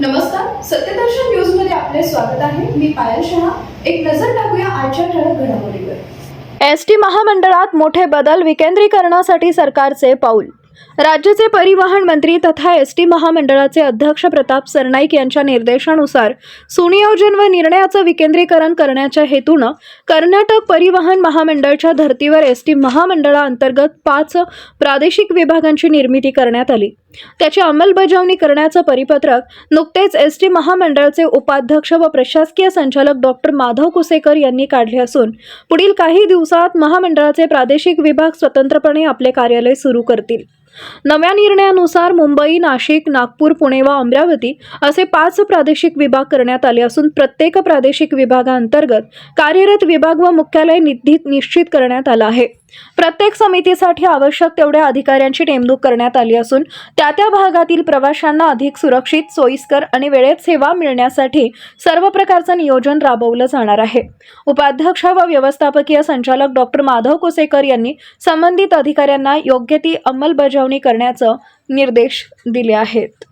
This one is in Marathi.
नमस्कार. सत्यदर्शन न्यूजमध्ये आपले स्वागत आहे. मी पायल शहा. एक नजर टाकूया आजच्या ठळक घडामोडीवर. एस टी महामंडळात मोठे बदल विकेंद्रीकरणासाठी सरकारचे पाऊल. राज्याचे परिवहन मंत्री तथा एस टी महामंडळाचे अध्यक्ष प्रताप सरनाईक यांच्या निर्देशानुसार सुनियोजन व निर्णयाचं विकेंद्रीकरण करण्याच्या हेतूनं कर्नाटक परिवहन महामंडळच्या धर्तीवर एस टी महामंडळाअंतर्गत पाच प्रादेशिक विभागांची निर्मिती करण्यात आली. त्याची अंमलबजावणी करण्याचं परिपत्रक नुकतेच एस टी महामंडळाचे उपाध्यक्ष व प्रशासकीय संचालक डॉक्टर माधव कुसेकर यांनी काढले असून पुढील काही दिवसात महामंडळाचे प्रादेशिक विभाग स्वतंत्रपणे आपले कार्यालय सुरू करतील. नव्या निर्णयानुसार मुंबई नाशिक नागपूर पुणे व अमरावती असे पाच प्रादेशिक विभाग करण्यात आले असून प्रत्येक प्रादेशिक विभागांतर्गत कार्यरत विभाग व मुख्यालय निधीत निश्चित करण्यात आलं आहे. प्रत्येक समितीसाठी आवश्यक तेवढ्या अधिकाऱ्यांची नेमणूक करण्यात आली असून त्या त्या भागातील प्रवाशांना अधिक सुरक्षित सोयीस्कर आणि वेळेत सेवा मिळण्यासाठी सर्व प्रकारचं नियोजन राबवलं जाणार आहे. उपाध्यक्ष व व्यवस्थापकीय संचालक डॉक्टर माधव कुसेकर यांनी संबंधित अधिकाऱ्यांना योग्य ती अंमलबजावणी करण्याचं निर्देश दिले आहेत.